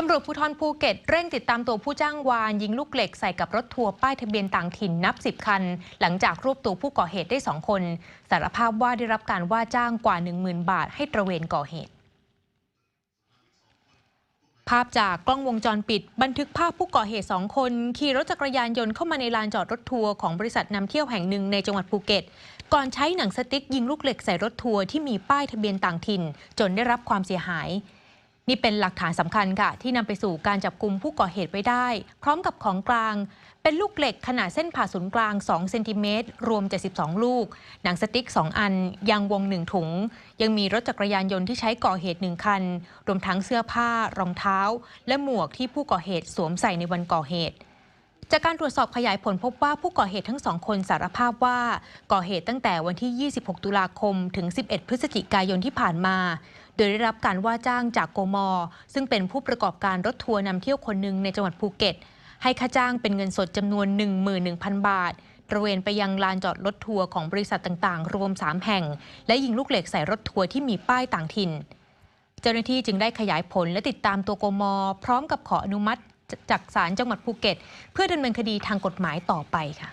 ตำรวจภูธรภูเก็ตเร่งติดตามตัวผู้จ้างวานยิงลูกเหล็กใส่กับรถทัวร์ป้ายทะเบียนต่างถิ่นนับสิบคัน หลังจากรวบตัวผู้ก่อเหตุได้สองคน สารภาพว่าได้รับการว่าจ้างกว่า 10,000 บาทให้ตระเวนก่อเหตุ ภาพจากกล้องวงจรปิด บันทึกภาพผู้ก่อเหตุสองคน ขี่รถจักรยานยนต์เข้ามาในลานจอดรถทัวร์ของบริษัทนำเที่ยวแห่งหนึ่งในจังหวัดภูเก็ต ก่อนใช้หนังสติ๊กยิงลูกเหล็กใส่รถทัวร์ที่มีป้ายทะเบียนต่างถิ่น จนได้รับความเสียหาย นี่เป็นหลักฐานสำคัญค่ะ ที่นำไปสู่การจับกลุ่มผู้ก่อเหตุไว้ได้ พร้อมกับของกลาง เป็นลูกเหล็กขนาดเส้นผ่าศูนย์กลาง 2 เซนติเมตร รวม 72 ลูก หนังสติ๊ก 2 อัน ยางวง 1 ถุง ยังมีรถจักรยานยนต์ที่ใช้ก่อเหตุ 1 คัน รวมทั้งเสื้อผ้ารองเท้า และหมวกที่ผู้ก่อเหตุสวมใส่ในวันก่อเหตุ จากการตรวจสอบขยายผลพบว่าผู้ก่อเหตุทั้งสองคนสารภาพว่าก่อเหตุตั้งแต่วันที่ 26 ตุลาคม ถึง 11 พฤศจิกายนที่ผ่านมา โดยได้รับการว่าจ้างจากโกมอ ซึ่งเป็นผู้ประกอบการรถทัวร์นำเที่ยวคนหนึ่งในจังหวัดภูเก็ต ให้ค่าจ้างเป็นเงินสดจำนวน 11,000 บาทตระเวนไปยังลานจอดรถทัวร์ของบริษัทต่างๆ รวม 3 แห่ง และยิงลูกเหล็กใส่รถทัวร์ที่มีป้ายต่างถิ่น เจ้าหน้าที่จึงได้ขยายผลและติดตามตัวโกมอ พร้อมกับขออนุมัติ จากศาลจังหวัดภูเก็ต เพื่อดำเนินคดีทางกฎหมายต่อไปค่ะ